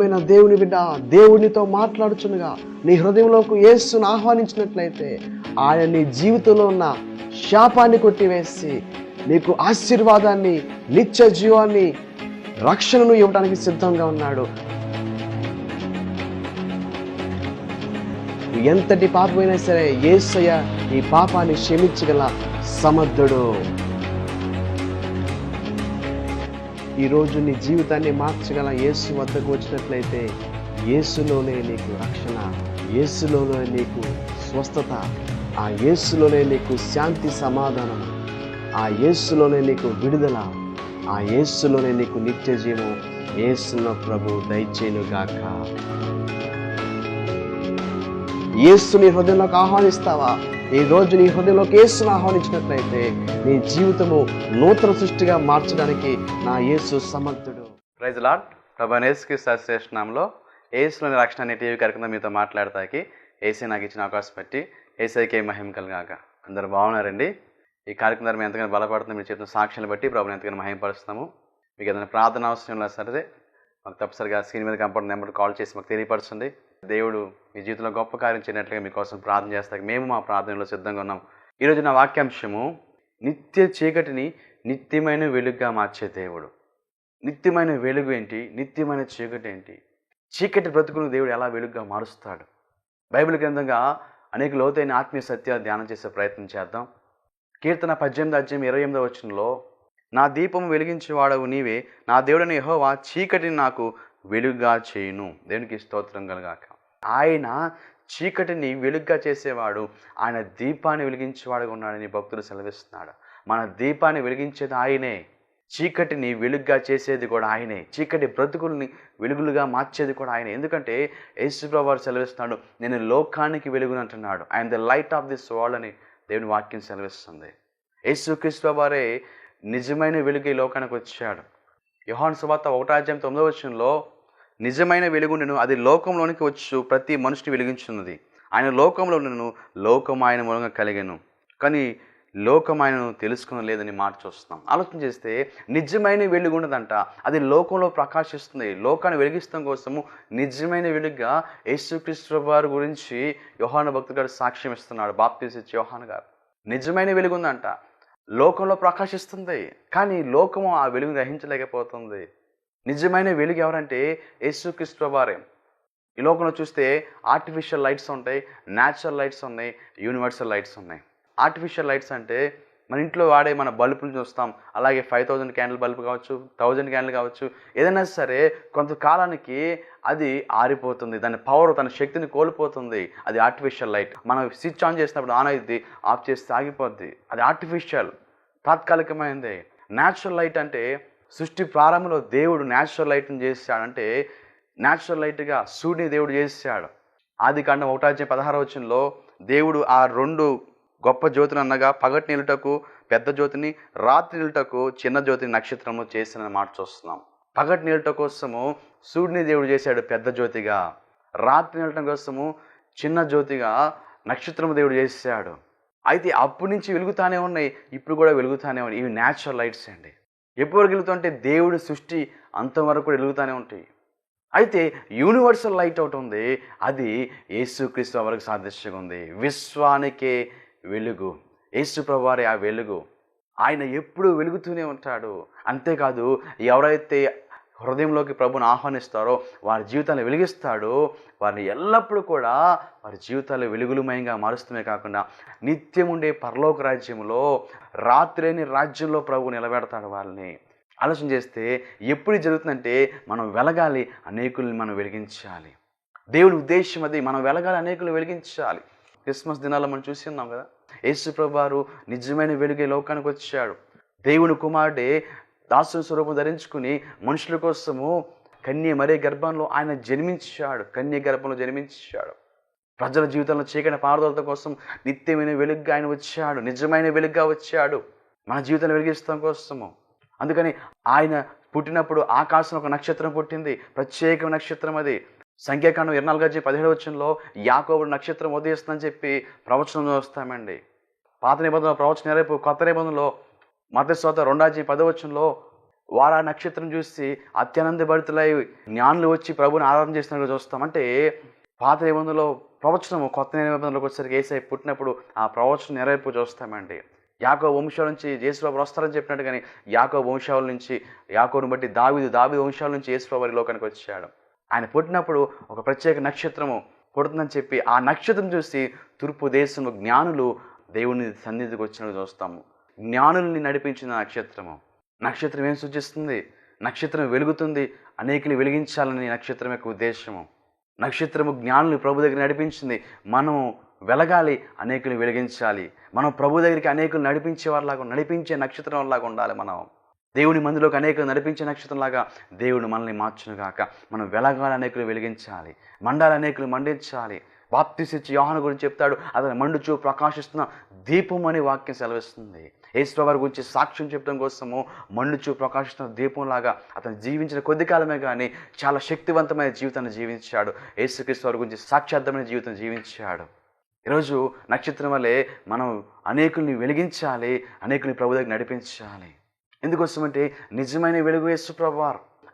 ప్రియమైన దేవుని బిడ్డ దేవునితో మాట్లాడుచునుగా నీ హృదయంలోకి యేసును ఆహ్వానించినట్లయితే ఆయన నీ జీవితంలో ఉన్న శాపాన్ని కొట్టివేసి నీకు ఆశీర్వాదాన్ని నిత్య జీవాన్ని రక్షణను ఇవ్వడానికి సిద్ధంగా ఉన్నాడు. ఎంతటి పాపమైనా సరే ఏసయ్య ఈ పాపాన్ని క్షమించగల సమర్థుడు. ఈరోజు నీ జీవితాన్ని మార్చగల యేసు వద్దకు వచ్చినట్లయితే యేసులోనే నీకు రక్షణ యేసులోనే నీకు స్వస్థత ఆ యేసులోనే నీకు శాంతి సమాధానం ఆ యేసులోనే నీకు విడుదల ఆ యేసులోనే నీకు నిత్య జీవం. యేసున్న ప్రభు దయచేనుగాక యేసుని హృదయంలోకి ఆహ్వానిస్తావా? ఈ రోజు నీ హృదయంలోకి యేసును ఆహ్వానించినట్లయితే నీ జీవితము నూతన సృష్టిగా మార్చడానికి నా యేసు సమర్థుడు. ప్రైజ్ లాడ్ ప్రభా నేసుకి సశ్రేష్ఠనంలో ఏసులోని రక్షణ అనే టీవీ కార్యక్రమం మీతో మాట్లాడతాకి ఏసీ నాకు ఇచ్చిన అవకాశం పెట్టి ఏసైకే మహిమ కలిగాక. అందరు బాగున్నారండి? ఈ కార్యక్రమం ద్వారా మేము ఎంతగానో బలపడుతున్నాం మీరు చెప్పిన సాక్ష్యాలు బట్టి ప్రభుని ఎంతగానో మహిమపరుస్తాము మీకు ఏదైనా ప్రార్థన అవసరం ఉన్నా సరే మాకు తప్పసరిగా స్క్రీన్ మీద కనపడిన నెంబర్ కాల్ చేసి మాకు తెలియపరచండి. దేవుడు మీ జీవితంలో గొప్ప కార్యం చేయనట్లుగా మీకోసం ప్రార్థన చేస్తాక మేము మా ప్రార్థనలో సిద్ధంగా ఉన్నాం. ఈరోజు నా వాక్యాంశము నిత్య చీకటిని నిత్యమైన వెలుగుగా మార్చే దేవుడు. నిత్యమైన వెలుగు ఏంటి? నిత్యమైన చీకటి ఏంటి? చీకటి బ్రతుకును దేవుడు ఎలా వెలుగుగా మారుస్తాడు? బైబిల్ గ్రంథంగా అనేక లోతైన ఆత్మీయ సత్యాలు ధ్యానం చేసే ప్రయత్నం చేద్దాం. కీర్తన పద్దెనిమిది అధ్యాయం ఇరవై ఎనిమిదో వచ్చినలో నా దీపం వెలిగించేవాడవు నీవే నా దేవుడని యహోవా చీకటిని నాకు వెలుగుగా చేయును. దేవునికి స్తోత్రం కలగాక. ఆయన చీకటిని వెలుగ్గా చేసేవాడు. ఆయన దీపాన్ని వెలిగించేవాడుగా ఉన్నాడని భక్తులు సెలవిస్తున్నాడు. మన దీపాన్ని వెలిగించేది ఆయనే. చీకటిని వెలుగ్గా చేసేది కూడా ఆయనే. చీకటి బ్రతుకుల్ని వెలుగులుగా మార్చేది కూడా ఆయనే. ఎందుకంటే యేసుప్రభు సెలవిస్తున్నాడు నేను లోకానికి వెలుగును అంటున్నాడు. ఆయన the light of this world అని దేవుని వాక్యం సెలవిస్తుంది. యేసుక్రీస్తు వారే నిజమైన వెలుగు ఈ లోకానికి వచ్చాడు. యోహాన్ సువార్త ఒకటాధ్యాయం తొమ్మిదవ వచనంలో నిజమైన వెలుగు నేను అది లోకంలోనికి వచ్చు ప్రతి మనిషిని వెలిగించున్నది ఆయన లోకంలో నేను లోకం ఆయన మూలంగా కలిగాను. కానీ లోకం ఆయనను తెలుసుకుని లేదని మాట చూస్తున్నాం. ఆలోచన చేస్తే నిజమైన వెలుగు ఉన్నదంట. అది లోకంలో ప్రకాశిస్తుంది. లోకాన్ని వెలిగిస్తాం కోసము నిజమైన వెలుగుగా యేసుక్రీస్తు వారి గురించి యోహాను భక్తుడు గారు సాక్ష్యం ఇస్తున్నాడు. బాప్తీసి యోహాన్ గారు. నిజమైన వెలుగు ఉందంట. లోకంలో ప్రకాశిస్తుంది. కానీ లోకము ఆ వెలుగు గ్రహించలేకపోతుంది. నిజమైన వెలుగు ఎవరంటే యేసుక్రీస్తు వారే. ఈ లోకంలో చూస్తే ఆర్టిఫిషియల్ లైట్స్ ఉంటాయి న్యాచురల్ లైట్స్ ఉన్నాయి యూనివర్సల్ లైట్స్ ఉన్నాయి. ఆర్టిఫిషియల్ లైట్స్ అంటే మన ఇంట్లో వాడే మన బల్బులు చూస్తాం. అలాగే ఫైవ్ థౌజండ్ క్యాండిల్ బల్బ్ కావచ్చు థౌజండ్ క్యాండిల్ కావచ్చు. ఏదైనా సరే కొంతకాలానికి అది ఆరిపోతుంది. దాని పవర్ తన శక్తిని కోల్పోతుంది. అది ఆర్టిఫిషియల్ లైట్ మనం స్విచ్ ఆన్ చేసినప్పుడు ఆన్ అయింది ఆఫ్ చేస్తే ఆగిపోద్ది అది ఆర్టిఫిషియల్ తాత్కాలికమైనది న్యాచురల్ లైట్ అంటే సృష్టి ప్రారంభంలో దేవుడు న్యాచురల్ లైట్ని చేశాడంటే న్యాచురల్ లైట్గా సూర్యుని దేవుడు చేశాడు. ఆది కాండం ఒకటాధ్యాయం పదహార వచనంలో దేవుడు ఆ రెండు గొప్ప జ్యోతిని అనగా పగటి నిలుటకు పెద్ద జ్యోతిని రాత్రి నిలుటకు చిన్న జ్యోతిని నక్షత్రము చేసిన మాట చూస్తున్నాం. పగటి నీళ్ళ కోసము సూర్యుని దేవుడు చేశాడు పెద్ద జ్యోతిగా. రాత్రి నిలటం కోసము చిన్న జ్యోతిగా నక్షత్రము దేవుడు చేశాడు. అయితే అప్పటి నుంచి వెలుగుతానే ఉన్నాయి ఇప్పుడు కూడా వెలుగుతానే ఉన్నాయి. ఇవి న్యాచురల్ లైట్స్ అండి. ఎప్పుడు వెలుగుతుంటే దేవుడి సృష్టి అంతవరకు కూడా వెలుగుతూనే ఉంటాయి. అయితే యూనివర్సల్ లైట్ ఒకటి ఉంది అది యేసుక్రీస్తు వరకు సాదృశ్యంగా ఉంది. విశ్వానికే వెలుగు. యేసు ప్రభువారి ఆ వెలుగు. ఆయన ఎప్పుడూ వెలుగుతూనే ఉంటాడు. అంతేకాదు ఎవరైతే హృదయంలోకి ప్రభుని ఆహ్వానిస్తారో వారి జీవితాన్ని వెలిగిస్తాడో వారిని ఎల్లప్పుడూ కూడా వారి జీవితాలు వెలుగులుమయంగా మారుస్తూనే కాకుండా నిత్యం ఉండే పరలోక రాజ్యంలో రాత్రిని రాజ్యంలో ప్రభు నిలబెడతాడు వాళ్ళని. ఆలోచన చేస్తే ఎప్పుడు జరుగుతుందంటే మనం వెలగాలి అనేకుల్ని మనం వెలిగించాలి. దేవుని ఉద్దేశం అది మనం వెలగాలి అనేకులు వెలిగించాలి. క్రిస్మస్ దినాల్లో మనం చూసి ఉన్నాం కదా యేసు ప్రభువారు నిజమైన వెలుగే లోకానికి వచ్చాడు. దేవుని కుమారుడే దాసుని స్వరూపం ధరించుకుని మనుషుల కోసము కన్య మరే గర్భంలో ఆయన జన్మించాడు. కన్య గర్భంలో జన్మించాడు. ప్రజల జీవితంలో చీకటి పారదలత కోసం నిత్యమైన వెలుగుగా ఆయన వచ్చాడు. నిజమైన వెలుగుగా వచ్చాడు. మన జీవితాన్ని వెలిగిస్తాం కోసము. అందుకని ఆయన పుట్టినప్పుడు ఆకాశం ఒక నక్షత్రం పుట్టింది. ప్రత్యేక నక్షత్రం అది. సంఖ్యాకాండం ఇరవై నాలుగు పదిహేడు వచ్చంలో యాకోబుడు నక్షత్రం ఉదయిస్తుందని చెప్పి ప్రవచనం చూస్తామండి పాత నిబంధనలో ప్రవచన నెరవేర్పు కొత్త నిబంధనలో మతస్వాత రెండాజీ పదవచనంలో వారా నక్షత్రం చూసి అత్యానందభరితులై జ్ఞానులు వచ్చి ప్రభుని ఆరాధన చేస్తున్నట్టు చూస్తాం. అంటే పాత నిబంధనలో ప్రవచనము కొత్త నిబంధనలకు వచ్చేసరికి ఏసై పుట్టినప్పుడు ఆ ప్రవచనం నెరవేర్పు చూస్తామండి. యాకో వంశాల నుంచి యేసుప్రభు వస్తారని చెప్పినట్టు కానీ యాకో వంశాల నుంచి యాకోను బట్టి దావిదు దావిదు వంశాల నుంచి యేసుప్రభు లోకానికి వచ్చాడు. ఆయన పుట్టినప్పుడు ఒక ప్రత్యేక నక్షత్రము పుడుతుందని చెప్పి ఆ నక్షత్రం చూసి తూర్పు దేశంలో జ్ఞానులు దేవుని సన్నిధికి వచ్చినట్టు చూస్తాము. జ్ఞానుల్ని నడిపించిన నక్షత్రము. నక్షత్రం ఏం సూచిస్తుంది నక్షత్రం వెలుగుతుంది. అనేకులు వెలిగించాలని నక్షత్రం యొక్క ఉద్దేశము. నక్షత్రము జ్ఞానులు ప్రభు దగ్గర నడిపించింది. మనం వెలగాలి అనేకులు వెలిగించాలి. మనం ప్రభు దగ్గరికి అనేకులు నడిపించే వారిలాగా నడిపించే నక్షత్రం లాగా ఉండాలి మనం. దేవుని మందిలోకి అనేకులు నడిపించే నక్షత్రంలాగా దేవుడు మనల్ని మార్చును గాక మనం వెలగాలి అనేకులు వెలిగించాలి. మండాలి అనేకులు మండించాలి. బాప్తిసిచ్చి యోహాను గురించి చెప్తాడు. అతను మండుచూ ప్రకాశిస్తున్న దీపం అనే వాక్యం సెలవిస్తుంది. ఏసువారి గురించి సాక్ష్యం చెప్పడం కోసము మండుచూ ప్రకాశిస్తున్న దీపంలాగా అతను జీవించిన కొద్ది కాలమే కానీ చాలా శక్తివంతమైన జీవితాన్ని జీవించాడు. ఏసుక్రీస్తు వారి గురించి సాక్షార్థమైన జీవితం జీవించాడు. ఈరోజు నక్షత్రం వల్లే మనం అనేకుల్ని వెలిగించాలి అనేకుల్ని ప్రభు దగ్గర నడిపించాలి. ఎందుకోసమంటే నిజమైన వెలుగు వేసు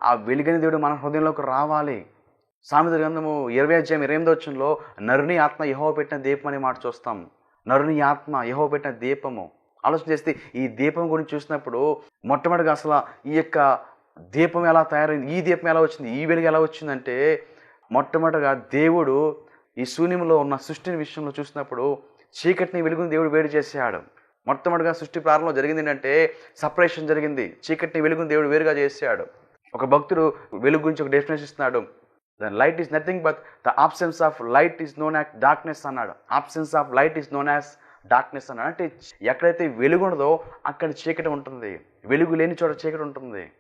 ఆ వెలుగని దేవుడు మన హృదయంలోకి రావాలి. సామెత గ్రంథము ఇరవై అధ్యాయం ఇరవై ఎనిమిది వచ్చంలో నరుని ఆత్మ యహో పెట్టిన దీపం అనే మాట చూస్తాం. నరుని ఆత్మ యహో పెట్టిన దీపము. ఆలోచన చేస్తే ఈ దీపం గురించి చూసినప్పుడు మొట్టమొదటిగా అసలు ఈ యొక్క దీపం ఎలా తయారైంది ఈ దీపం ఎలా వచ్చింది ఈ వెలుగు ఎలా వచ్చిందంటే మొట్టమొదటిగా దేవుడు ఈ శూన్యంలో ఉన్న సృష్టిని విషయంలో చూసినప్పుడు చీకటిని వెలుగుని దేవుడు వేడి చేశాడు మొట్టమొదటిగా సృష్టి ప్రారంభంలో జరిగింది ఏంటంటే సపరేషన్ జరిగింది. చీకటిని వెలుగుని దేవుడు వేరుగా చేసాడు ఒక భక్తుడు వెలుగు గురించి ఒక డెఫినేషన్ ఇస్తున్నాడు. Then light is nothing but the absence of light is known as darkness అన్నాడు. Absence of light is known as darkness అన్నాడు. అంటే ఎక్కడైతే వెలుగు ఉండదో అక్కడ చీకటి ఉంటుంది. వెలుగు లేని చోట చీకటి ఉంటుంది.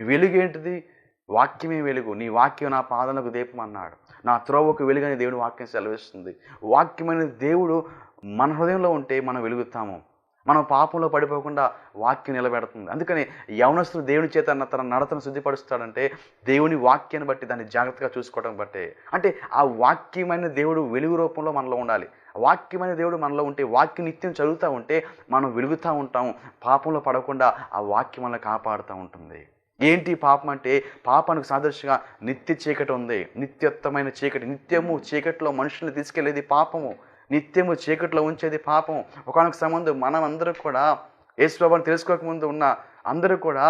వెలుగు ఏంటిది? వాక్యమే వెలుగు. నీ వాక్యం నా పాదనకు దీపం అన్నాడు. నా త్రోవకు వెలుగని దేవుడు వాక్యం సెలవిస్తుంది. వాక్యమైన దేవుడు మన హృదయంలో ఉంటే మనం వెలుగుతాము. మనం పాపంలో పడిపోకుండా వాక్యం నిలబెడుతుంది. అందుకని యవనస్తులు దేవుని చేత తన నడతను శుద్ధిపరుస్తాడంటే దేవుని వాక్యాన్ని బట్టి దాన్ని జాగ్రత్తగా చూసుకోవడం బట్టే. అంటే ఆ వాక్యమైన దేవుడు వెలుగు రూపంలో మనలో ఉండాలి. వాక్యమైన దేవుడు మనలో ఉంటే వాక్యం నిత్యం చదువుతూ ఉంటే మనం వెలుగుతూ ఉంటాము పాపంలో పడకుండా ఆ వాక్యం మనల్ని కాపాడుతూ ఉంటుంది. ఏంటి పాపం అంటే పాపానికి సాదృశ్యంగా నిత్య చీకటి ఉంది. నిత్యత్వమైన చీకటి నిత్యము చీకటిలో మనుషుల్ని తీసుకెళ్ళేది పాపము. నిత్యము చీకట్లో ఉంచేది పాపం. ఒకనొక సంబంధం మనం అందరూ కూడా యేసుప్రభుని తెలుసుకోకముందు ఉన్న అందరూ కూడా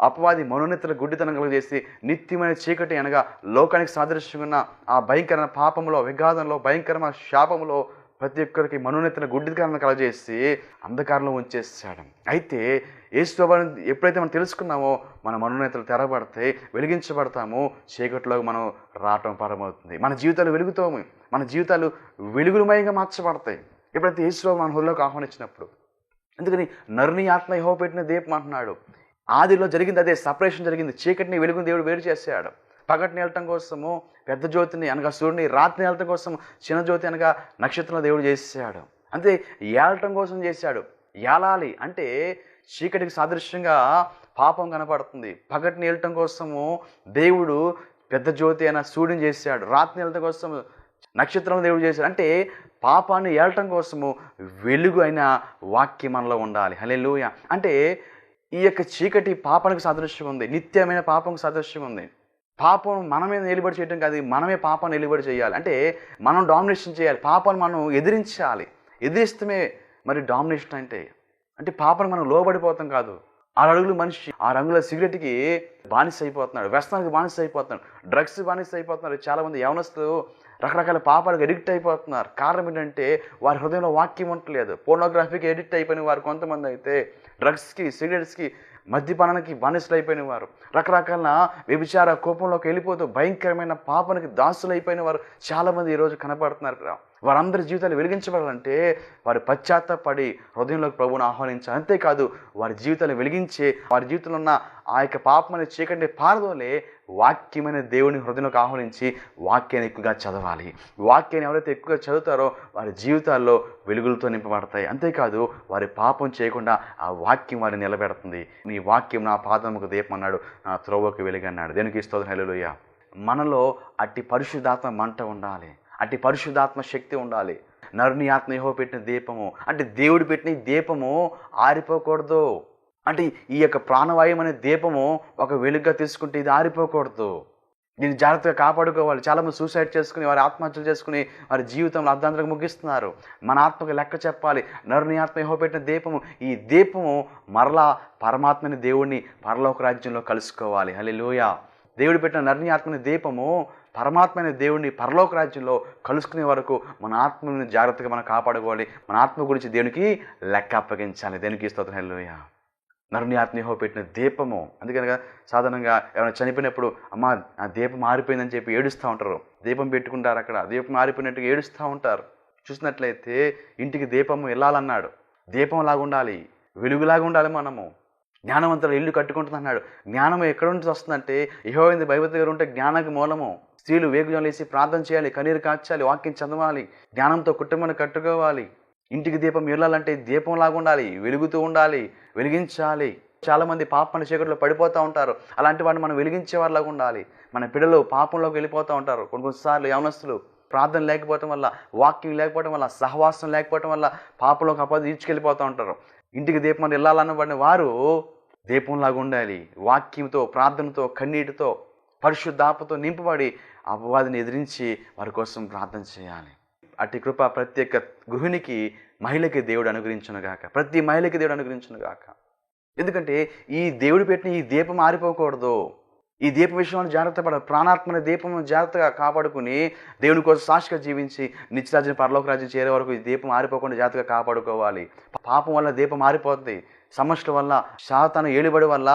అపవాది మనోన్నతుల గుడ్డితనం చేసి నిత్యమైన చీకటి అనగా లోకానికి సాదృశ్యంగా ఉన్న ఆ భయంకరమైన పాపంలో విఘాతంలో భయంకరమైన శాపంలో ప్రతి ఒక్కరికి మనోనెత్తిన గుడ్డి కారణం కలగజేసి అంధకారంలో ఉంచేసాడు అయితే యేసుప్రభుని ఎప్పుడైతే మనం తెలుసుకున్నామో మన మనోనేతలు తెరబడతాయి వెలిగించబడతామో చీకటిలో మనం రావటం ప్రారంభమవుతుంది. మన జీవితాలు వెలుగుతాము మన జీవితాలు వెలుగులమయంగా మార్చబడతాయి. ఎప్పుడైతే యేసుప్రభు మన హృదయలోకి ఆహ్వానించినప్పుడు. అందుకని నరుని ఆత్మ యహో పెట్టిన దీపం అంటున్నాడు. ఆదిలో జరిగింది అదే సపరేషన్ జరిగింది. చీకటిని వెలుగుని దేవుడు వేరు చేశాడు. పగటిని వెళ్ళటం కోసము పెద్ద జ్యోతిని అనగా సూర్యుని రాత్రి వెళ్ళటం కోసం చిన్న జ్యోతి అనగా నక్షత్రం దేవుడు చేశాడు అంతే ఏలటం కోసం చేశాడు. ఏలాలి అంటే చీకటికి సాదృశ్యంగా పాపం కనపడుతుంది. పగటిని వెళ్ళటం కోసము దేవుడు పెద్ద జ్యోతి అయిన సూర్యుని చేశాడు. రాత్రిని వెళ్ళటం కోసం నక్షత్రం దేవుడు చేశాడు. అంటే పాపాన్ని ఏలటం కోసము వెలుగు అయిన వాక్యం మనలో ఉండాలి. హలెలూయ అంటే ఈ యొక్క చీకటి పాపానికి సాదృశ్యం ఉంది. నిత్యమైన పాపంకి సాదృశ్యం ఉంది. పాపం మనమే నిలబడి చేయడం కాదు మనమే పాపాన్ని నిలబడి చేయాలి. అంటే మనం డామినేషన్ చేయాలి. పాపాన్ని మనం ఎదిరించాలి. ఎదిరిస్తమే మరి డామినేషన్ అంటే అంటే పాపను మనం లోబడిపోతాం కాదు. ఆరు అడుగులు మనిషి ఆ రంగుల సిగరెట్కి బానిస అయిపోతున్నాడు వ్యసనానికి బానిస అయిపోతున్నాడు డ్రగ్స్ బానిస అయిపోతున్నారు చాలామంది యవనస్తులు రకరకాల పాపాలకు ఎడిక్ట్ అయిపోతున్నారు. కారణం ఏంటంటే వారి హృదయంలో వాక్యం ఉండలేదు పోర్నోగ్రఫీకి ఎడిక్ట్ అయిపోయిన వారు కొంతమంది అయితే డ్రగ్స్కి సిగరెట్స్కి మద్యపానానికి బానిసలు అయిపోయిన వారు రకరకాల వ్యభిచార కోపంలోకి వెళ్ళిపోతూ భయంకరమైన పాపనికి దాసులు అయిపోయిన వారు చాలామంది ఈరోజు కనపడుతున్నారు వారందరి జీవితాలు వెలిగించబడాలంటే వారి పశ్చాత్తపడి హృదయంలోకి ప్రభువును ఆహ్వానించాలి. అంతేకాదు వారి జీవితాలు వెలిగించే వారి జీవితంలో ఉన్న ఆ యొక్క పాపమని చీకటి పారదోలే వాక్యమైన దేవుని హృదయంలోకి ఆహ్వానించి వాక్యాన్ని ఎక్కువగా చదవాలి. వాక్యాన్ని ఎవరైతే ఎక్కువగా చదువుతారో వారి జీవితాల్లో వెలుగులతో నింపబడతాయి. అంతేకాదు వారి పాపం చేయకుండా ఆ వాక్యం వారిని నిలబెడుతుంది. నీ వాక్యం నా పాదముకు దీపం అన్నాడు నా త్రోవకు వెలుగన్నాడు. దేనికి స్తోత్రం. హల్లెలూయా. మనలో అట్టి పరిశుద్ధాత్మ మంట ఉండాలి. అట్టి పరిశుద్ధాత్మ శక్తి ఉండాలి. నరుని ఆత్మ యెహోవా పెట్టిన దీపము అంటే దేవుడు పెట్టిన దీపము ఆరిపోకూడదు. అంటే ఈ యొక్క ప్రాణవాయువు అనే దీపము ఒక వెలుగుగా తీసుకుంటే ఇది ఆరిపోకూడదు. దీన్ని జాగ్రత్తగా కాపాడుకోవాలి. చాలామంది సూసైడ్ చేసుకుని వారి ఆత్మహత్యలు చేసుకుని వారి జీవితంలో అర్ధాంతరంగా ముగిస్తున్నారు. మన ఆత్మకు లెక్క చెప్పాలి. నరుని ఆత్మ యెహోవా దీపము ఈ దీపము మరలా పరమాత్మని దేవుణ్ణి పరలోక రాజ్యంలో కలుసుకోవాలి. హల్లెలూయా. దేవుడు పెట్టిన నరుని ఆత్మని దీపము పరమాత్మైన దేవుడిని పరలోక రాజ్యంలో కలుసుకునే వరకు మన ఆత్మని జాగ్రత్తగా మనం కాపాడుకోవాలి. మన ఆత్మ గురించి దేవునికి లెక్క అప్పగించాలి. దేనికి స్తోత్రం. హల్లెలూయా. నరుని ఆత్మీయహో పెట్టిన దీపము. అందుకనగా సాధారణంగా ఎవరైనా చనిపోయినప్పుడు అమ్మ ఆ దీపం ఆరిపోయిందని చెప్పి ఏడుస్తూ ఉంటారు. దీపం పెట్టుకుంటారు అక్కడ. దీపం ఆరిపోయినట్టుగా ఏడుస్తూ ఉంటారు. చూసినట్లయితే ఇంటికి దీపము వెళ్ళాలన్నాడు. దీపం లాగుండాలి వెలుగులాగా ఉండాలి మనము. జ్ఞానవంతులు ఇల్లు కట్టుకుంటుందన్నాడు. జ్ఞానం ఎక్కడ నుంచి వస్తుందంటే యహోవింది బైబిల్ గారు ఉంటే జ్ఞానానికి మూలము. స్త్రీలు వేగుజం లేసి ప్రార్థన చేయాలి కన్నీరు కాచాలి వాక్యం చదవాలి జ్ఞానంతో కుటుంబాన్ని కట్టుకోవాలి. ఇంటికి దీపం వెళ్ళాలంటే దీపం లాగా ఉండాలి వెలుగుతూ ఉండాలి వెలిగించాలి. చాలామంది పాపం చీకట్లో పడిపోతూ ఉంటారు. అలాంటి వాడిని మనం వెలిగించే వాళ్ళగా ఉండాలి. మన పిల్లలు పాపంలోకి వెళ్ళిపోతూ ఉంటారు. కొన్ని కొన్నిసార్లు యవనస్తులు ప్రార్థన లేకపోవటం వల్ల వాక్యం లేకపోవటం వల్ల సహవాసం లేకపోవటం వల్ల పాపంలోకి అపద ఈడ్చుకెళ్ళిపోతూ ఉంటారు. ఇంటికి దీపం వెళ్ళాలన్నబడిన వారు దీపంలాగా ఉండాలి. వాక్యంతో ప్రార్థనతో కన్నీటితో పరిశుద్ధాపతో నింపబడి అపవాదిని ఎదిరించి వారి కోసం ప్రార్థన చేయాలి. అట్టి కృప ప్రత్యేక గృహిణికి మహిళకి దేవుడు అనుగ్రహించునుగాక ప్రతి మహిళకి దేవుడు అనుగ్రహించునుగాక ఎందుకంటే ఈ దేవుడు పెట్టిన ఈ దీపం ఆరిపోకూడదు. ఈ దీప విషయంలో జాగ్రత్త పడ ప్రాణాత్మన దీపం జాగ్రత్తగా కాపాడుకుని దేవుని కోసం సాక్షిగా జీవించి నిత్యరాజ్యం పరలోక రాజ్యం చేరే వరకు ఈ దీపం ఆరిపోకుండా జాగ్రత్తగా కాపాడుకోవాలి. పాపం వల్ల దీపం ఆరిపోతుంది సమస్యల వల్ల శాతాను ఏలుబడి వల్ల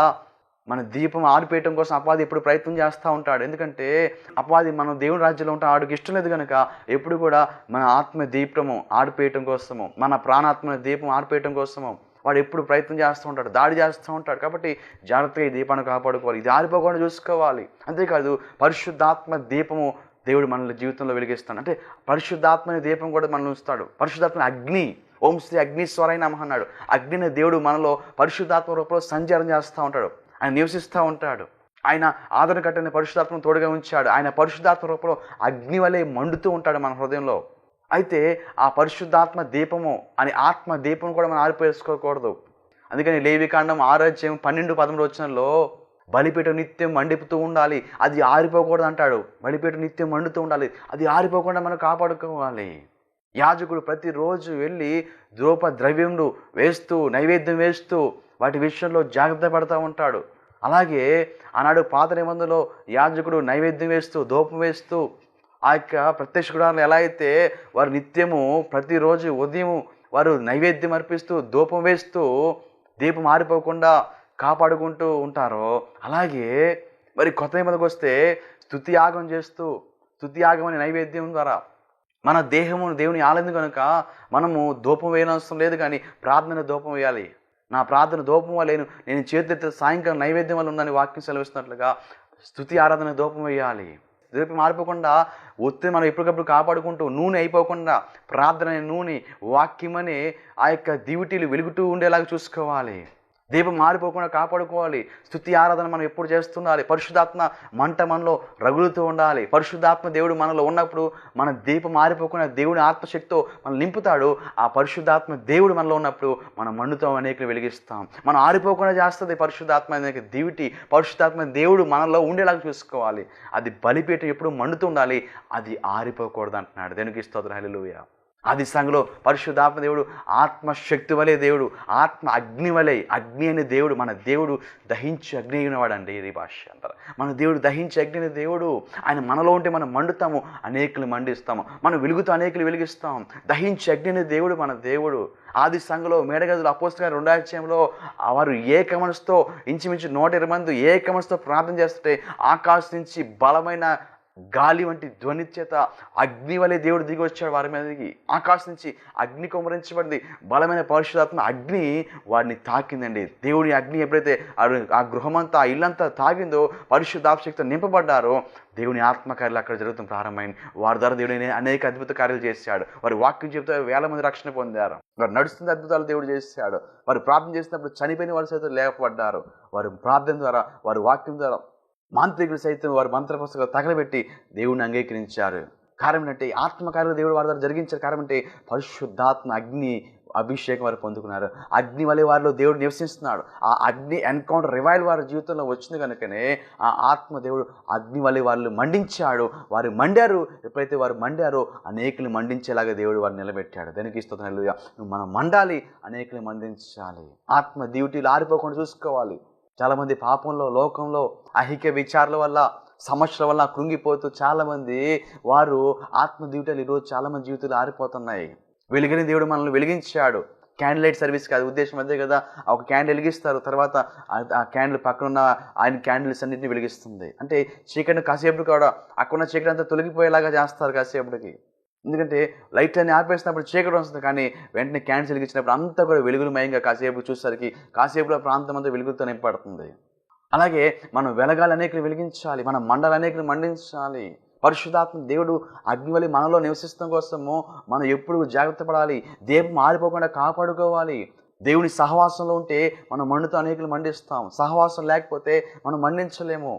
మన దీపం ఆరిపేయటం కోసం అపాది ఎప్పుడు ప్రయత్నం చేస్తూ ఉంటాడు. ఎందుకంటే అపాది మనం దేవుని రాజ్యంలో ఉంటాం ఆడికి ఇష్టం లేదు కనుక ఎప్పుడు కూడా మన ఆత్మ దీపము ఆడిపేయటం కోసము మన ప్రాణాత్మ దీపం ఆడిపేయటం కోసము వాడు ఎప్పుడు ప్రయత్నం చేస్తూ ఉంటాడు దాడి చేస్తూ ఉంటాడు. కాబట్టి జాగ్రత్తగా ఈ దీపాన్ని కాపాడుకోవాలి. ఇది ఆరిపోకుండా చూసుకోవాలి. అంతేకాదు పరిశుద్ధాత్మ దీపము దేవుడు మన జీవితంలో వెలిగిస్తాడు. అంటే పరిశుద్ధాత్మని దీపం కూడా మనల్ని ఉంచుతాడు. పరిశుద్ధాత్మ అగ్ని ఓం శ్రీ అగ్నిస్వరాయ నమః అన్నాడు. అగ్నిని దేవుడు మనలో పరిశుద్ధాత్మ రూపంలో సంచారం చేస్తూ ఉంటాడు. ఆయన నివసిస్తూ ఉంటాడు. ఆయన ఆదరణ కట్టని పరిశుధాత్మను తోడుగా ఉంచాడు. ఆయన పరిశుద్ధాత్మ రూపంలో అగ్ని వలె మండుతూ ఉంటాడు మన హృదయంలో. అయితే ఆ పరిశుద్ధాత్మ దీపము అని ఆత్మ దీపం కూడా మనం ఆరిపేసుకోకూడదు అందుకని లేవికాండం ఆరోగ్యం పన్నెండు పదమూడు వచ్చినలో బలిపీట నిత్యం మండిపుతూ ఉండాలి. అది ఆరిపోకూడదు అంటాడు. బలిపీట నిత్యం మండుతూ ఉండాలి. అది ఆరిపోకుండా మనం కాపాడుకోవాలి. యాజకుడు ప్రతిరోజు వెళ్ళి ద్రోప ద్రవ్యములు వేస్తూ నైవేద్యం వేస్తూ వాటి విషయంలో జాగ్రత్త పడుతూ ఉంటాడు. అలాగే ఆనాడు పాత నిబంధనలో యాజకుడు నైవేద్యం వేస్తూ ధూపం వేస్తూ ఆ యొక్క ప్రత్యక్ష గుడాలను ఎలా అయితే వారు నిత్యము ప్రతిరోజు ఉదయం వారు నైవేద్యం అర్పిస్తూ ధూపం వేస్తూ దీపం ఆరిపోకుండా కాపాడుకుంటూ ఉంటారో అలాగే మరి కొత్త నిబంధనకు వస్తే స్తుతి యాగం చేస్తూ స్తుతి యాగం అనే నైవేద్యం ద్వారా మన దేహము దేవుని ఆలయం కనుక మనము ధూపం వేయనవసరం లేదు కానీ ప్రార్థన ధూపం వేయాలి. నా ప్రార్థన ధూపం వల్లేను నేను చేతి సాయంకాలం నైవేద్యం వల్ల ఉందని వాక్యం సెలవిస్తున్నట్లుగా స్తుతి ఆరాధన ధూపం వేయాలి. రేపు మారిపోకుండా ఒత్తిడి మనం ఎప్పటికప్పుడు కాపాడుకుంటూ నూనె అయిపోకుండా ప్రార్థన అనే నూనె వాక్యమనే ఆ యొక్క దివిటీలు వెలుగుతూ ఉండేలాగా చూసుకోవాలి. దీపం మారిపోకుండా కాపాడుకోవాలి. స్థుతి ఆరాధన మనం ఎప్పుడు చేస్తుండాలి? పరిశుద్ధాత్మ మంట మనలో రగులుతూ ఉండాలి. పరిశుద్ధాత్మ దేవుడు మనలో ఉన్నప్పుడు మన దీపం మారిపోకుండా దేవుడి ఆత్మశక్తితో మనం నింపుతాడు. ఆ పరిశుద్ధాత్మ దేవుడు మనలో ఉన్నప్పుడు మనం మండుతో అనేకలు వెలిగిస్తాం. మనం ఆరిపోకుండా చేస్తుంది పరిశుద్ధాత్మ అనేక దివిటి. పరిశుద్ధాత్మ దేవుడు మనలో ఉండేలాగా చూసుకోవాలి. అది బలిపీఠం ఎప్పుడు మండుతూ ఉండాలి? అది ఆరిపోకూడదు అంటున్నాడు. దేనికి స్తోత్రం? హల్లెలూయా. ఆది సంఘంలో పరిశుద్ధాత్మ దేవుడు ఆత్మశక్తి వలె దేవుడు ఆత్మ అగ్ని వలె అగ్ని అనే దేవుడు మన దేవుడు దహించి అగ్ని అయినవాడు అండి ఇది భాష అంటారు. మన దేవుడు దహించి అగ్ని అనే దేవుడు ఆయన మనలో ఉంటే మనం మండుతాము అనేకులు మండిస్తాము మనం వెలుగుతూ అనేకులు వెలిగిస్తాం. దహించి అగ్ని అనే దేవుడు మన దేవుడు. ఆది సంఘంలో మేడగదులు అపోస్తగా రెండాధ్యాయంలో వారు ఏక మనసుతో ఇంచుమించు నూట ఇరవై మంది ఏక మనసుతో ప్రార్థన చేస్తుంటే ఆకాశం నుంచి బలమైన గాలి వంటి ధ్వని చేత అగ్ని వలె దేవుడు దిగి వచ్చాడు వారి మీదకి. ఆకాశం నుంచి అగ్ని కుమరించబడింది. బలమైన పరిశుధాత్మ అగ్ని వారిని తాకిందండి. దేవుని అగ్ని ఎప్పుడైతే ఆ- గృహమంతా ఆ ఇల్లంతా తాగిందో పరిశుద్ధాభిషక్తితో నింపబడ్డారో దేవుని ఆత్మకార్యాలు అక్కడ జరుగుతుంది ప్రారంభమైంది. వారి ద్వారా దేవుడు అనేక అద్భుత కార్యాలు చేశాడు. వారి వాక్యం చెబుతూ వేల మంది రక్షణ పొందారు. వారు నడుస్తున్న అద్భుతాలు దేవుడు చేశాడు. వారు ప్రార్థన చేసినప్పుడు చనిపోయిన వారి సైతం లేకపడ్డారు వారి ప్రార్థన ద్వారా వారి వాక్యం ద్వారా మాంత్రికులు సైతం వారి మంత్ర పుస్తకాలు తగలబెట్టి దేవుడిని అంగీకరించారు. కారణం ఏంటంటే ఆత్మకార్యాలు దేవుడు వారి ద్వారా జరిగించారు కారణం అంటే పరిశుద్ధాత్మ అగ్ని అభిషేకం వారు పొందుకున్నారు. అగ్ని వలె వారిలో దేవుడు నివసిస్తున్నాడు. ఆ అగ్ని ఎన్కౌంటర్ రివైల్ వారి జీవితంలో వచ్చింది కనుకనే ఆ ఆత్మ దేవుడు అగ్ని వలె వాళ్ళు మండించాడు. వారు మండారు. ఎప్పుడైతే వారు మండారో అనేకులు మండించేలాగా దేవుడు వారిని నిలబెట్టాడు. దానికి ఇస్తున్నారు మనం మండాలి అనేకులు మండించాలి. ఆత్మ డ్యూటీలు ఆరిపోకుండా చూసుకోవాలి. చాలామంది పాపంలో లోకంలో అహిక విచారాల వల్ల సమస్యల వల్ల కృంగిపోతూ చాలామంది వారు ఆత్మ జీవితాలు ఈరోజు చాలామంది జీవితాలు ఆరిపోతున్నాయి. వెలిగిన దేవుడు మనల్ని వెలిగించాడు. క్యాండిల్ లైట్ సర్వీస్ కాదు ఉద్దేశం అదే కదా. ఒక క్యాండిల్ వెలిగిస్తారు తర్వాత ఆ- క్యాండిల్ పక్కన ఉన్న ఆయన క్యాండిల్స్ అన్నింటినీ వెలిగిస్తుంది. అంటే చీకటిని కాసేపు కూడా అక్కడ ఉన్న చీకటి అంతా తొలగిపోయేలాగా చేస్తారు కాసేపటికి. ఎందుకంటే లైట్ అన్ని ఆపేసినప్పుడు చీకటి వస్తుంది కానీ వెంటనే క్యాన్సిల్ ఇచ్చినప్పుడు అంతా కూడా వెలుగులమయంగా కాసేపు చూసేసరికి కాసేపులో ప్రాంతం అంతా వెలుగుతో నింపడుతుంది అలాగే మనం వెలగాలి అనేకులు వెలిగించాలి మన మండలి అనేకులు మండించాలి. పరిశుధాత్మ దేవుడు అగ్నివలి మనలో నివసిస్తాం కోసము మనం ఎప్పుడు జాగ్రత్త పడాలి దీపం ఆరిపోకుండా కాపాడుకోవాలి. దేవుని సహవాసంలో ఉంటే మనం మండుతో అనేకులు మండిస్తాం సహవాసం లేకపోతే మనం మండించలేము.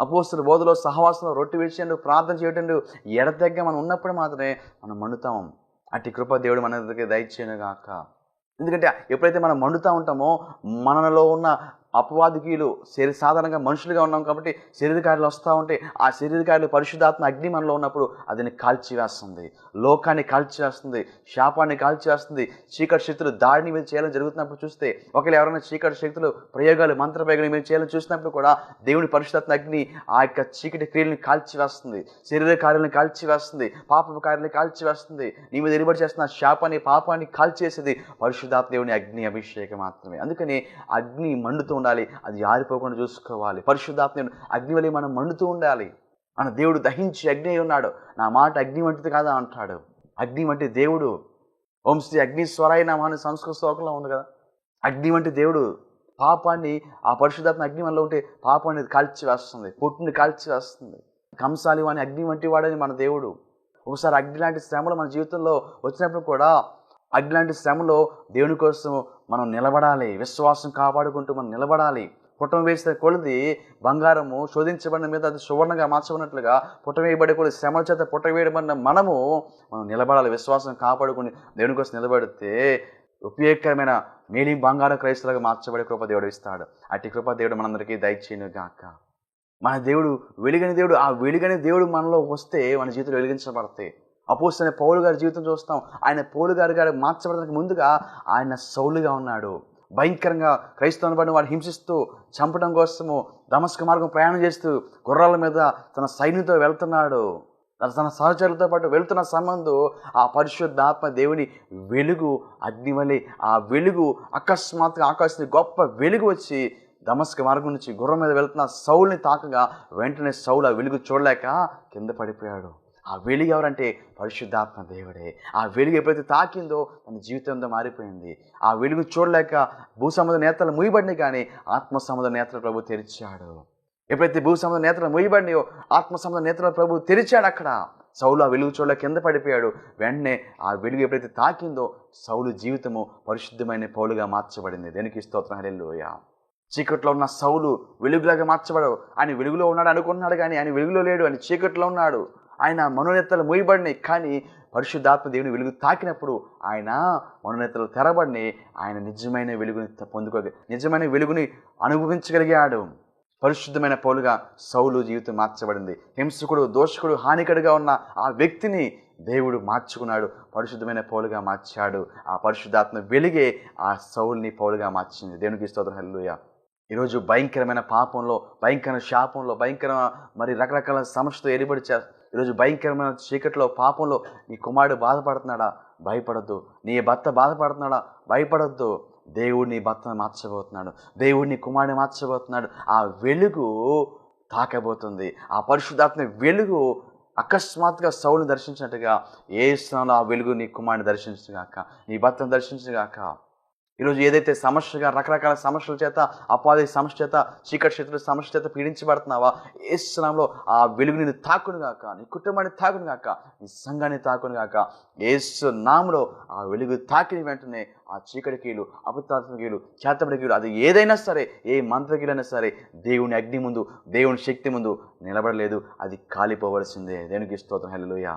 అపోస్తుల బోధలో సహవాసంలో రొట్టె విషయంలో ప్రార్థన చేయటం ఎడతెగ్గ మనం ఉన్నప్పుడు మాత్రమే మనం మండుతాం. అట్టి కృప దేవుడు మన దగ్గర దయచేయను గాక ఎందుకంటే ఎప్పుడైతే మనం మండుతూ ఉంటామో మనలో ఉన్న అపవాదికీలు శరీర సాధారణంగా మనుషులుగా ఉన్నాం కాబట్టి శరీరకారులు వస్తూ ఉంటే ఆ శరీరకారులు పరిశుద్ధాత్మ అగ్ని మనలో ఉన్నప్పుడు అదిని కాల్చివేస్తుంది. లోకాన్ని కాల్చివేస్తుంది. శాపాన్ని కాల్చివేస్తుంది. చీకటి శక్తులు దాడిని మీద చేయాలని జరుగుతున్నప్పుడు చూస్తే ఒకవేళ ఎవరైనా చీకటి శక్తులు ప్రయోగాలు మంత్ర ప్రయోగాలు మీద చేయాలని చూసినప్పుడు కూడా దేవుని పరిశుధాత్మ అగ్ని ఆ యొక్క చీకటి క్రియలను కాల్చివేస్తుంది. శరీర కార్యాలను కాల్చివేస్తుంది. పాప కార్యాలను కాల్చివేస్తుంది. నీ మీద ఎరుబడి చేస్తున్న శాపాన్ని పాపాన్ని కాల్చేసేది పరిశుధాత్మ దేవుని అగ్ని అభిషేకం మాత్రమే. అందుకని అగ్ని మండుతూ ఉండాలి. అది జారిపోకుండా చూసుకోవాలి. పరిశుద్ధాత్మ అగ్నివలి అగ్ని మనం మండుతూ ఉండాలి. మన దేవుడు దహించి అగ్ని ఉన్నాడు. నా మాట అగ్ని వంటిది కాదా అంటాడు. అగ్ని వంటి దేవుడు. ఓం శ్రీ అగ్ని స్వరాయ నామాని సంస్కృత శ్లోకంలో ఉంది కదా. అగ్ని వంటి దేవుడు. పాపాన్ని ఆ పరిశుద్ధాత్మ అగ్ని మనలో ఉంటే అనేది కాల్చి వేస్తుంది. పుట్టుని కాల్చి వేస్తుంది. కంసాలి వాని అగ్ని వంటి వాడని మన దేవుడు. ఒకసారి అగ్ని లాంటి శ్రమలు మన జీవితంలో వచ్చినప్పుడు కూడా అట్లాంటి శ్రమలో దేవుని కోసం మనం నిలబడాలి. విశ్వాసం కాపాడుకుంటూ మనం నిలబడాలి. పుట్టం వేసిన కొలది బంగారము శోధించబడిన మీద అది సువర్ణంగా మార్చబడినట్లుగా పుట్ట వేయబడే కొలది శ్రమ చేత పుట్ట వేయబడిన మనము మనం నిలబడాలి. విశ్వాసం కాపాడుకుని దేవుని కోసం నిలబడితే ఉపయోగకరమైన మేలి బంగారం క్రైస్తులుగా మార్చబడే కృప దేవుడు ఇస్తాడు. అట్టి కృప దేవుడు మనందరికీ దయచేయను గాక. మన దేవుడు వెలుగని దేవుడు ఆ వెలుగని దేవుడు మనలో వస్తే మన జీవితంలో వెలిగించబడతాయి. అపోసిన పౌలు గారి జీవితం చూస్తాం. ఆయన పౌలు గారి గారు మార్చబడడానికి ముందుగా ఆయన సౌలుగా ఉన్నాడు. భయంకరంగా క్రైస్తవుని పడిన వాడు హింసిస్తూ చంపడం కోసము దమస్క మార్గం ప్రయాణం చేస్తూ గుర్రాల మీద తన సైన్యంతో వెళ్తున్నాడు. తన సహచరులతో పాటు వెళ్తున్న సంబంధం ఆ పరిశుద్ధాత్మ దేవుని వెలుగు అగ్నివలి ఆ వెలుగు అకస్మాత్తుగా ఆకాశం గొప్ప వెలుగు వచ్చి దమస్క మార్గం నుంచి గుర్రం మీద వెళ్తున్న సౌల్ని తాకగా వెంటనే సౌలు ఆ వెలుగు చూడలేక కింద పడిపోయాడు. ఆ వెలుగు ఎవరంటే? పరిశుద్ధాత్మ దేవుడే. ఆ వెలుగు ఎప్పుడైతే తాకిందో తన జీవితంతో మారిపోయింది. ఆ వెలుగు చూడలేక భూసముద్ర నేతలు ముయ్యబడినాయి కానీ ఆత్మసముద్ర నేతలు ప్రభు తెరిచాడు. ఎప్పుడైతే భూ నేతలు ముయ్యబడినాయో ఆత్మ సముద్ర నేతల ప్రభు తెరిచాడు అక్కడ. సౌలు ఆ వెలుగు చూడలేక కింద పడిపోయాడు. వెంటనే ఆ వెలుగు ఎప్పుడైతే తాకిందో సౌలు జీవితము పరిశుద్ధమైన పౌలుగా మార్చబడింది. దేనికి స్తోత్రం? హల్లెలూయా. చీకట్లో ఉన్న సౌలు వెలుగులాగా మార్చబడవు. ఆయన వెలుగులో ఉన్నాడు అనుకున్నాడు కానీ ఆయన వెలుగులో లేడు. ఆయన చీకట్లో ఉన్నాడు. ఆయన మనోనేతలు మోయబడినాయి కానీ పరిశుద్ధాత్మ దేవుని వెలుగు తాకినప్పుడు ఆయన మనోనేతలు తెరబడిని ఆయన నిజమైన వెలుగుని పొందుకోగలి నిజమైన వెలుగుని అనుభవించగలిగాడు. పరిశుద్ధమైన పౌలుగా సౌలు జీవితం మార్చబడింది. హింసకుడు దోషకుడు హానికడుగా ఉన్న ఆ వ్యక్తిని దేవుడు మార్చుకున్నాడు. పరిశుద్ధమైన పౌలుగా మార్చాడు. ఆ పరిశుద్ధాత్మ వెలిగే ఆ సౌల్ని పౌలుగా మార్చింది. దేవునికి స్తోత్రం. హల్లుయ ఈరోజు భయంకరమైన పాపంలో భయంకర శాపంలో భయంకర మరి రకరకాల సమస్యతో ఎరిబడి ఈరోజు భయంకరమైన చీకట్లో పాపంలో నీ కుమారుడు బాధపడుతున్నాడా? భయపడద్దు. నీ భర్త బాధపడుతున్నాడా? భయపడొద్దు. దేవుడు నీ భర్తను మార్చబోతున్నాడు. దేవుడు నీ కుమారుడిని మార్చబోతున్నాడు. ఆ వెలుగు తాకబోతుంది. ఆ పరిశుద్ధాత్మ వెలుగు అకస్మాత్తుగా సౌలు దర్శించినట్టుగా ఏ స్థానంలో ఆ వెలుగు నీ కుమారుని దర్శించగాక నీ భర్తను దర్శించగాక ఈరోజు ఏదైతే సమస్యగా రకరకాల సమస్యల చేత అపాధి సమస్య చేత చీకటి శత్రుల సమస్య చేత పీడించబడుతున్నావా? ఏ స్థలంలో ఆ వెలుగు నిన్ను తాకును గాక నీ కుటుంబాన్ని తాకును గాక నీ సంఘాన్ని తాకును గాక. ఏసు నామలో ఆ వెలుగు తాకిన వెంటనే ఆ చీకటి కీలు అపతాత్మ కీలు చేతబడి కీలు అది ఏదైనా సరే ఏ మంత్రకీలైనా సరే దేవుని అగ్ని ముందు దేవుని శక్తి ముందు నిలబడలేదు అది కాలిపోవలసిందే. దేనికి స్తోత్రం. హల్లెలూయా.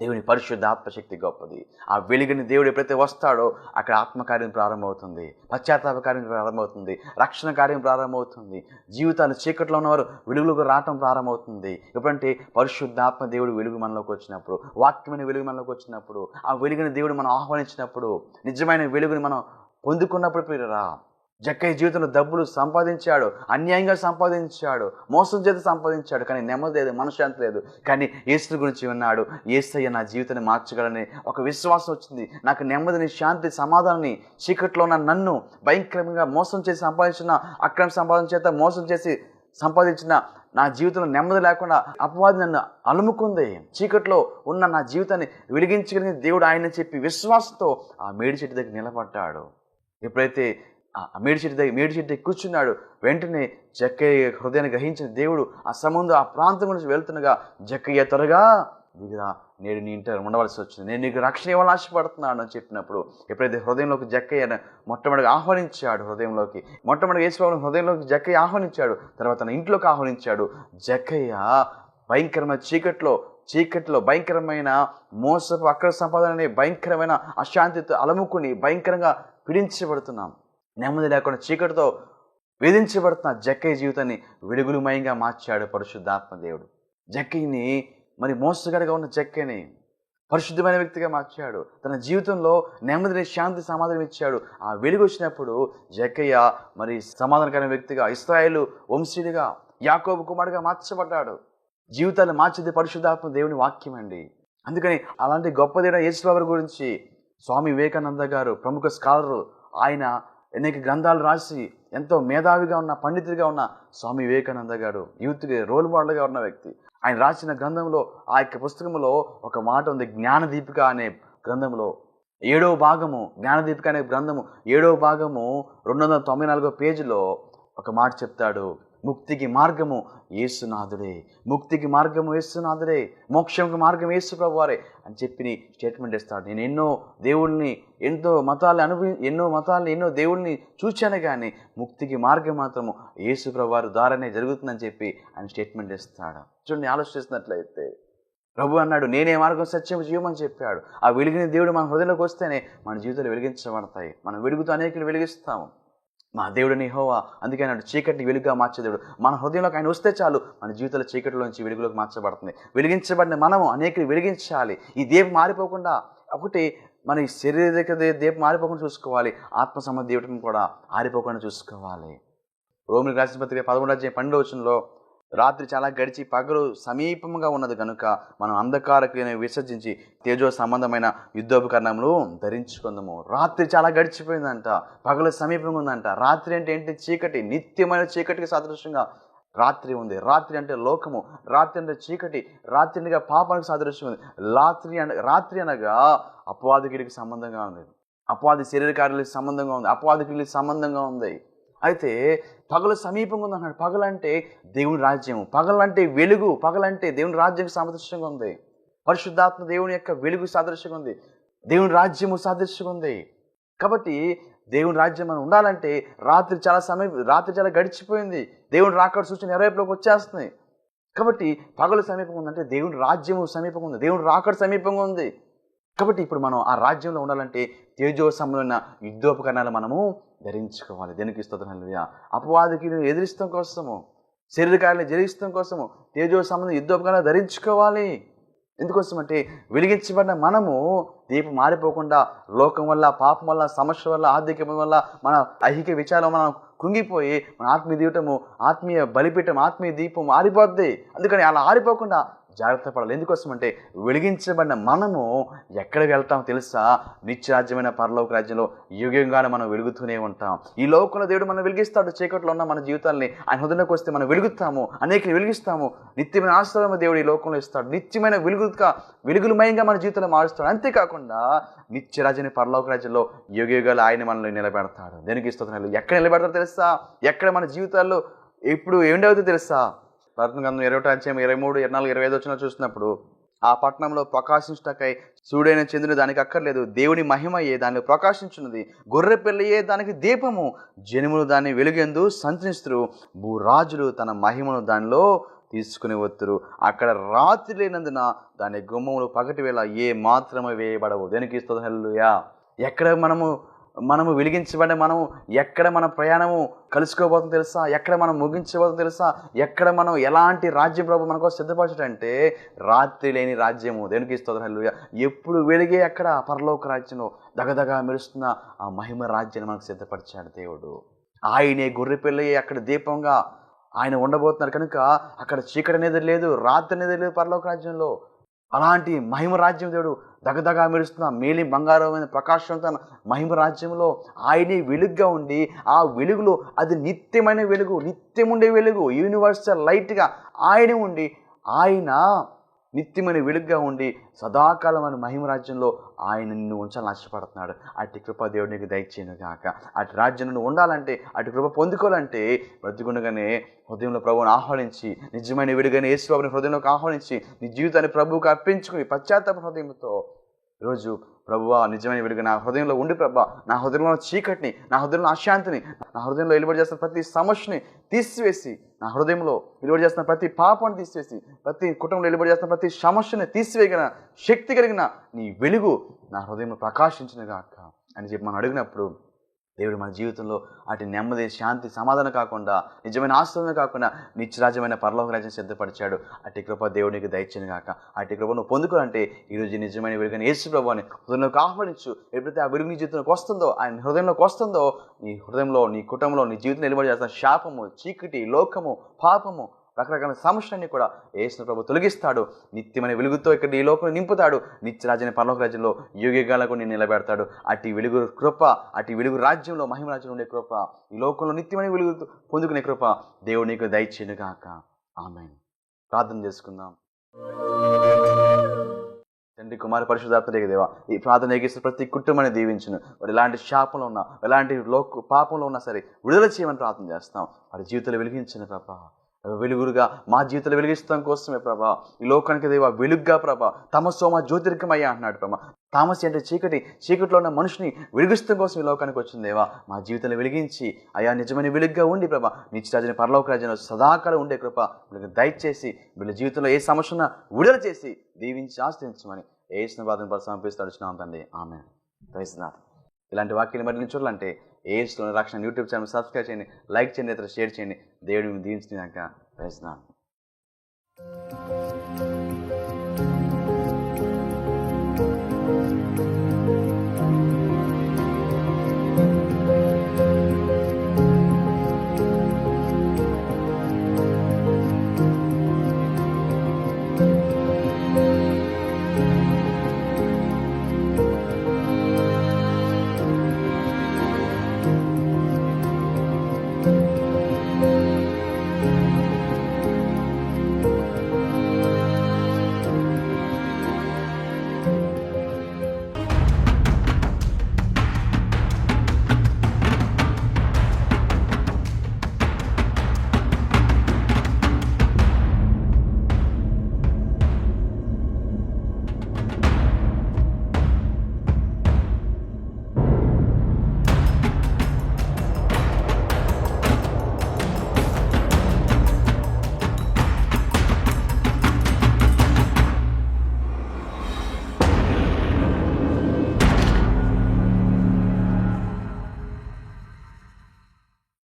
దేవుని పరిశుద్ధ ఆత్మశక్తి గొప్పది. ఆ వెలుగుని దేవుడు ఎప్పుడైతే వస్తాడో అక్కడ ఆత్మకార్యం ప్రారంభమవుతుంది. పశ్చాత్తాప కార్యం ప్రారంభమవుతుంది. రక్షణ కార్యం ప్రారంభమవుతుంది. జీవితాలు చీకట్లో ఉన్నవారు వెలుగులోకి రావటం ప్రారంభమవుతుంది. ఎప్పుడంటే పరిశుద్ధాత్మ దేవుడు వెలుగు మనలోకి వచ్చినప్పుడు వాక్యమైన వెలుగు మనలోకి వచ్చినప్పుడు ఆ వెలుగుని దేవుడు మనం ఆహ్వానించినప్పుడు నిజమైన వెలుగుని మనం పొందుకున్నప్పుడు ప్రియరా జక్కయ్య జీవితంలో డబ్బులు సంపాదించాడు అన్యాయంగా సంపాదించాడు మోసం చేత సంపాదించాడు కానీ నెమ్మది లేదు మనశ్శాంతి లేదు. కానీ ఏసు గురించి విన్నాడు ఏసయ్య నా జీవితాన్ని మార్చగలని ఒక విశ్వాసం వచ్చింది. నాకు నెమ్మదిని శాంతి సమాధానాన్ని చీకట్లో ఉన్న నన్ను భయంకరంగా మోసం చేసి సంపాదించిన అక్రమ సంపాదన చేత మోసం చేసి సంపాదించిన నా జీవితంలో నెమ్మది లేకుండా అపవాది నన్ను అలుముకుంది. చీకట్లో ఉన్న నా జీవితాన్ని వెలిగించగలిగిన దేవుడు ఆయన చెప్పి విశ్వాసంతో ఆ మేడి చెట్టు దగ్గర నిలబడ్డాడు. ఎప్పుడైతే ఆ మేడి చెట్టు దగ్గర మేడి చెట్టు దగ్గర కూర్చున్నాడు. వెంటనే జక్కయ్య హృదయాన్ని గ్రహించిన దేవుడు ఆ సంబంధం ఆ ప్రాంతం నుంచి వెళ్తుండగా జక్కయ్య త్వరగా దిగురా నేను నీ ఇంటర్ ఉండవలసి వచ్చింది. నేను నీకు రక్షణ ఇవ్వాలని ఆశపడుతున్నాను అని చెప్పినప్పుడు ఎప్పుడైతే హృదయంలోకి జక్కయ్యను మొట్టమొదటిగా ఆహ్వానించాడు హృదయంలోకి మొట్టమొదటి యేసుప్రభుని హృదయంలోకి జక్కయ్య ఆహ్వానించాడు. తర్వాత తన ఇంట్లోకి ఆహ్వానించాడు. జక్కయ్య భయంకరమైన చీకట్లో చీకట్లో భయంకరమైన మోసపు అక్ర సంపాదన అనే భయంకరమైన అశాంతితో అలముకుని భయంకరంగా పీడించబడుతున్నాం. నెమ్మది లేకుండా చీకటితో వేధించబడుతున్న జక్కయ్య జీవితాన్ని వెలుగులుమయంగా మార్చాడు పరిశుద్ధాత్మ దేవుడు. జక్కయ్యని మరి మోసగాడిగా ఉన్న జక్కయ్యని పరిశుద్ధమైన వ్యక్తిగా మార్చాడు. తన జీవితంలో నెమ్మదిని శాంతి సమాధానం ఇచ్చాడు. ఆ వెలుగు వచ్చినప్పుడు జక్కయ్య మరి సమాధానకరమైన వ్యక్తిగా ఇస్రాయేలు వంశీయుడిగా యాకోబు కుమారుడిగా మార్చబడ్డాడు. జీవితాన్ని మార్చేది పరిశుద్ధాత్మ దేవుని వాక్యం అండి. అందుకని అలాంటి గొప్ప దేవుడు యేసుబాబు గురించి స్వామి వివేకానంద గారు ప్రముఖ స్కాలరు ఆయన అనేక గ్రంథాలు రాసి ఎంతో మేధావిగా ఉన్న పండితుడిగా ఉన్న స్వామి వివేకానంద గారు యూత్కి రోల్ మోడల్గా ఉన్న వ్యక్తి. ఆయన రాసిన గ్రంథంలో ఆ యొక్క పుస్తకంలో ఒక మాట ఉంది జ్ఞానదీపిక అనే గ్రంథంలో. ఏడో భాగము జ్ఞానదీపిక అనే గ్రంథము ఏడవ భాగము రెండు వందల తొంభై నాలుగో పేజీలో ఒక మాట చెప్తాడు. ముక్తికి మార్గము యేసునాథుడే. ముక్తికి మార్గము యేసునాథుడే. మోక్షంకి మార్గం యేసు ప్రభువారే అని చెప్పి స్టేట్మెంట్ ఇస్తాడు. నేను ఎన్నో దేవుణ్ణి ఎంతో మతాలు అనుభవి ఎన్నో మతాలను ఎన్నో దేవుళ్ళని చూచాను కానీ ముక్తికి మార్గం మాత్రము యేసు ప్రభువారు ద్వారానే జరుగుతుందని చెప్పి ఆయన స్టేట్మెంట్ ఇస్తాడు. చూడండి ఆలోచిస్తున్నట్లయితే ప్రభు అన్నాడు నేనే మార్గం సత్యం జీవమని చెప్పాడు. ఆ వెలిగిన దేవుడు మన హృదయంలోకి వస్తేనే మన జీవితాలు వెలిగించబడతాయి. మనం వెలుగుతూ అనేకులు వెలిగిస్తాము. మా దేవుడిని హోవా అందుకే అన్నాడు చీకటిని వెలుగుగా మార్చేదేవుడు మన హృదయంలోకి ఆయన వస్తే చాలు మన జీవితంలో చీకటిలోంచి వెలుగులోకి మార్చబడుతుంది. వెలిగించబడిన మనము అనేకులు వెలిగించాలి. ఈ దీపం మారిపోకుండా ఒకటి మన ఈ శరీరక దీపం మారిపోకుండా చూసుకోవాలి. ఆత్మ సంబంధ దీపం కూడా ఆరిపోకుండా చూసుకోవాలి. రోమిలి రాసిన పత్రిక పదమూడు అధ్యాయం పన్నెండు వచనంలో రాత్రి చాలా గడిచి పగలు సమీపంగా ఉన్నది కనుక మనం అంధకారకుని విసర్జించి తేజో సంబంధమైన యుద్ధోపకరణములు ధరించుకుందాము. రాత్రి చాలా గడిచిపోయిందంట పగలు సమీపంగా ఉందంట. రాత్రి అంటే ఏంటి? చీకటి నిత్యమైన చీకటికి సాదృశ్యంగా రాత్రి ఉంది. రాత్రి అంటే లోకము. రాత్రి అంటే చీకటి. రాత్రి అనగా పాపానికి సాదృశ్యం ఉంది. రాత్రి అన రాత్రి అనగా అపవాదగిరికి సంబంధంగా ఉంది. అపవాది శరీరకారులకి సంబంధంగా ఉంది. అపవాదగిరికి సంబంధంగా ఉంది. అయితే పగలు సమీపంగా ఉంది అన్నాడు. పగలంటే దేవుని రాజ్యం పగలంటే వెలుగు పగలంటే దేవుని రాజ్యం సాదృశ్యంగా ఉంది. పరిశుద్ధాత్మ దేవుని యొక్క వెలుగు సాదృశ్యంగా ఉంది. దేవుని రాజ్యము సాదృశ్యంగా ఉంది. కాబట్టి దేవుని రాజ్యం మనం ఉండాలంటే రాత్రి చాలా సమయం రాత్రి చాలా గడిచిపోయింది. దేవుని రాకడ సూచన ఎరవైపులోకి వచ్చేస్తుంది. కాబట్టి పగలు సమీపంగా ఉందంటే దేవుని రాజ్యము సమీపంగా ఉంది. దేవుని రాకడ సమీపంగా ఉంది. కాబట్టి ఇప్పుడు మనం ఆ రాజ్యంలో ఉండాలంటే తేజో యుద్ధోపకరణాలు మనము ధరించుకోవాలి. దేనికి స్తోత్రం? అపవాదికి ఎదిరిస్తాం కోసము శరీరకాయలను జరిగిస్తాం కోసము తేజో సంబంధం యుద్ధోపకరణాలు ధరించుకోవాలి. ఎందుకోసం అంటే వెలిగించబడిన మనము దీపం మారిపోకుండా లోకం వల్ల పాపం వల్ల సమస్య వల్ల ఆర్థిక వల్ల మన ఐహిక విచారం మనం కుంగిపోయి మన ఆత్మీయ దీపము ఆత్మీయ బలిపీఠం ఆత్మీయ దీపం ఆరిపోద్ది అందుకని అలా ఆరిపోకుండా జాగ్రత్త పడాలి. ఎందుకోసం అంటే వెలిగించబడిన మనము ఎక్కడ వెళ్తామో తెలుసా? నిత్యరాజ్యమైన పరలోక రాజ్యంలో యుగంగానే మనం వెలుగుతూనే ఉంటాం. ఈ లోకంలో దేవుడు మనం వెలిగిస్తాడు. చీకట్లో ఉన్న మన జీవితాల్ని ఆయన హృదయంలోకి వస్తే మనం వెలుగుతాము. అనేకని వెలిగిస్తాము. నిత్యమైన ఆశ్రమ దేవుడు ఈ లోకంలో ఇస్తాడు. నిత్యమైన వెలుగుగా వెలుగులమయంగా మన జీవితంలో మారుస్తాడు. అంతేకాకుండా నిత్యరాజ్యని పరలోక రాజ్యంలో యుగయుగాలు ఆయన మనల్ని నిలబెడతాడు. దేనికి ఇస్తున్నాడు ఎక్కడ నిలబెడతాడో తెలుసా? ఎక్కడ మన జీవితాల్లో ఇప్పుడు ఏంటవుతుందో తెలుసా? ప్రకటన గంధం ఇరవై అధ్యాయం ఇరవై మూడు ఇరవై నాలుగు ఇరవై ఐదు వచ్చిన చూసినప్పుడు ఆ పట్టణంలో ప్రకాశించటకై సూర్యుడైన చంద్రుని దానికి అక్కర్లేదు. దేవుని మహిమయే దానిలో ప్రకాశించున్నది. గొర్రె పిల్లయే దానికి దీపము. జనుములు దాన్ని వెలుగెందు సంచరిస్తురు. భూరాజులు తన మహిమను దానిలో తీసుకుని వత్తురు. అక్కడ రాత్రి లేనందున దాని గుమ్మములు పగటి వేళ ఏ మాత్రమే వేయబడవు. దేనికి ఇస్తుంది హెల్లుయా ఎక్కడ మనము మనము వెలిగించబడే మనము ఎక్కడ మన ప్రయాణము కలుసుకోబోతుందో తెలుసా? ఎక్కడ మనం ముగించబోతుందో తెలుసా? ఎక్కడ మనం ఎలాంటి రాజ్యం ప్రభు మనకు సిద్ధపరచడంటే రాత్రి లేని రాజ్యము. దేనికి ఇస్తుంది హల్లుయ ఎప్పుడు వెలిగే అక్కడ పరలోక రాజ్యంలో దగదగా మెరుస్తున్న ఆ మహిమ రాజ్యాన్ని మనకు సిద్ధపరిచాడు దేవుడు. ఆయనే గొర్రె పిల్ల అక్కడ దీపంగా ఆయన ఉండబోతున్నారు కనుక అక్కడ చీకటి అనేది లేదు రాత్రి అనేది లేదు పరలోక రాజ్యంలో. అలాంటి మహిమ రాజ్యం దేవుడు దగదగా మెరుస్తున్న మేలి బంగారమైన ప్రకాశంతో మహిమ రాజ్యంలో ఆయనే వెలుగుగా ఉండి ఆ వెలుగులో అది నిత్యమైన వెలుగు నిత్యం ఉండే వెలుగు యూనివర్సల్ లైట్గా ఆయనే ఉండి ఆయన నిత్యమైన వెలుగుగా ఉండి సదాకాలమైన మహిమ రాజ్యంలో ఆయన నిన్ను ఉంచాలని ఆశపడుతున్నాడు. అటు కృప దేవుడికి దయచేయను కాక అటు రాజ్యం నువ్వు ఉండాలంటే అటు కృప పొందుకోవాలంటే బ్రతికుండగానే హృదయంలో ప్రభువుని ఆహ్వానించి నిజమైన విడుగానే యేసు ప్రభుని హృదయంలోకి ఆహ్వానించి నీ జీవితాన్ని ప్రభువుకి అర్పించుకుని పశ్చాత్తాప హృదయంతో ఈరోజు ప్రభువా నిజమైన వెలుగు నా హృదయంలో ఉండి ప్రభా నా హృదయంలో చీకటిని నా హృదయంలో అశాంతిని నా హృదయంలో వెలువడి చేస్తున్న ప్రతి సమస్యని తీసివేసి నా హృదయంలో వెలువడి చేస్తున్న ప్రతి పాపాన్ని తీసివేసి ప్రతి కుటుంబంలో వెలువడి చేస్తున్న ప్రతి సమస్యని తీసివేయగల శక్తి కలిగిన నీ వెలుగు నా హృదయంలో ప్రకాశించిన గాక అని చెప్పి మనం అడిగినప్పుడు దేవుడు మన జీవితంలో అటు నెమ్మది శాంతి సమాధానం కాకుండా నిజమైన ఆశ్రమే కాకుండా నిత్యరాజ్యమైన పరలోక రాజ్యం సిద్ధపరిచాడు. అటు కృప దేవునికి దయచేను కాక అటు కృప నువ్వు పొందుకోవాలంటే ఈరోజు నిజమైన వెలుగుని యేసు ప్రభు అని హృదయంలోకి ఆహ్వానించు. ఎప్పుడైతే ఆ విరుగు నీ జీవితంలోకి వస్తుందో ఆయన హృదయంలోకి వస్తుందో నీ హృదయంలో నీ కుటుంబంలో నీ జీవితం నిలబడి చేస్తున్న శాపము చీకటి లోకము పాపము రకరకాల సమస్యలన్నీ కూడా యేసు ప్రభు తొలగిస్తాడు. నిత్యమైన వెలుగుతో ఇక్కడ ఈ లోకం నింపుతాడు. నిత్యరాజ్యాన్ని పరలోక రాజ్యంలో యుగయుగాలకు నేను నిలబెడతాడు. అటు వెలుగు కృప అటు వెలుగు రాజ్యంలో మహిమ రాజ్యంలో ఉండే కృప ఈ లోకంలో నిత్యమైన వెలుగు పొందుకునే కృప దేవుడు నీకు దయచేనుగాక ఆమె ప్రార్థన చేసుకుందాం. తండ్రి కుమార పరిశుధాత్మక దేవా ఈ ప్రార్థన ఎగిస్తే ప్రతి కుటుంబాన్ని దీవించును. వారు ఎలాంటి శాపంలో ఉన్నా ఎలాంటి లోక పాపంలో ఉన్నా సరే విడుదల చేయమని ప్రార్థన చేస్తాం. వారి జీవితంలో వెలిగించిన ప్రభా. వెలుగురుగా మా జీవితంలో వెలిగిస్తాం కోసమే ప్రభా. ఈ లోకానికి దేవా వెలుగ్గా ప్రభా. తమసోమ జ్యోతిర్గమయ్యా అంటున్నాడు ప్రభా. తామసి అంటే చీకటి చీకటిలో ఉన్న మనిషిని వెలిగిస్తాం కోసం ఈ లోకానికి వచ్చింది దేవా. మా జీవితంలో వెలిగించి అయా నిజమైన వెలుగ్గా ఉండి ప్రభా. నిత్యరాజుని పరలోక రాజ్యంలో సదాకాలం ఉండే కృప వీళ్ళకి దయచేసి వీళ్ళ జీవితంలో ఏ సమస్య ఉన్నా విడుదల చేసి దీవించి ఆశ్రయించమని ఏ స్నబాధను పరి సమర్పిస్తాడు తండ్రి. ఆమె ప్రైజ్నాథ్ ఇలాంటి వాక్యాలు మరి చూడాలంటే ఏస్లో రక్షణ. యూట్యూబ్ ఛానల్ సబ్స్క్రైబ్ చేయండి లైక్ చేయండి ఇతర షేర్ చేయండి. దేవుడిని దీవించినాక ప్రయత్నాలు